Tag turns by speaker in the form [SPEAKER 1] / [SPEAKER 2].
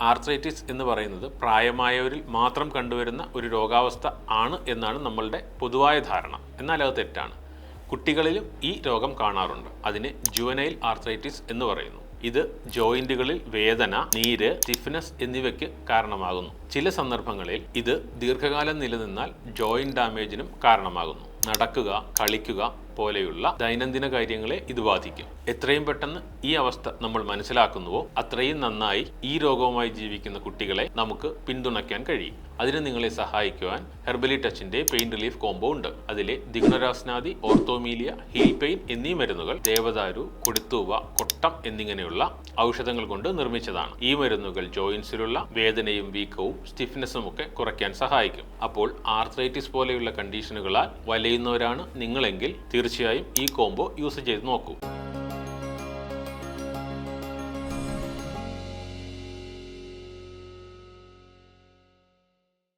[SPEAKER 1] Arthritis എന്ന് പറയുന്നത് പ്രായമായവരിൽ മാത്രം കണ്ടുവരുന്ന ഒരു രോഗാവസ്ഥ ആണ് എന്നാണ് നമ്മളുടെ പൊതുവായ ധാരണ. എന്നാൽ അത് തെറ്റാണ്. കുട്ടികളിലും ഈ രോഗം കാണാറുണ്ട്. അതിന് ജുവനൈൽ ആർത്രൈറ്റിസ് എന്ന് പറയുന്നു. ഇത് ജോയിന്റുകളിൽ വേദന നീര് സ്റ്റിഫ്നെസ് എന്നിവയ്ക്ക് കാരണമാകുന്നു. ചില സന്ദർഭങ്ങളിൽ ഇത് ദീർഘകാലം നിലനിന്നാൽ ജോയിന്റ് ഡാമേജിനും കാരണമാകുന്നു. നടക്കുക കളിക്കുക പോലെയുള്ള ദൈനംദിന കാര്യങ്ങളെ ഇത് ബാധിക്കും. എത്രയും പെട്ടെന്ന് ഈ അവസ്ഥ നമ്മൾ മനസ്സിലാക്കുന്നുവോ അത്രയും നന്നായി ഈ രോഗവുമായി ജീവിക്കുന്ന കുട്ടികളെ നമുക്ക് പിന്തുണയ്ക്കാൻ കഴിയും. അതിന് നിങ്ങളെ സഹായിക്കുവാൻ ഹെർബലി ടച്ചിന്റെ പെയിൻ റിലീഫ് കോംബോ ഉണ്ട്. അതിലെ ദിഗ്നരാസ്നാദി ഓർത്തോമീലിയ ഹീൽ പെയിൻ എന്നീ മരുന്നുകൾ ദേവദാരു കൊടുത്തൂവ കൊട്ടം എന്നിങ്ങനെയുള്ള ഔഷധങ്ങൾ കൊണ്ട് നിർമ്മിച്ചതാണ്. ഈ മരുന്നുകൾ ജോയിൻസിലുള്ള വേദനയും വീക്കവും സ്റ്റിഫ്നെസ്സും ഒക്കെ കുറയ്ക്കാൻ സഹായിക്കും. അപ്പോൾ ആർത്രൈറ്റിസ് പോലെയുള്ള കണ്ടീഷനുകളാൽ വലയുന്നവരാണ് നിങ്ങളെങ്കിൽ തീർച്ചയായും ഈ കോംബോ യൂസ് ചെയ്ത് നോക്കൂ.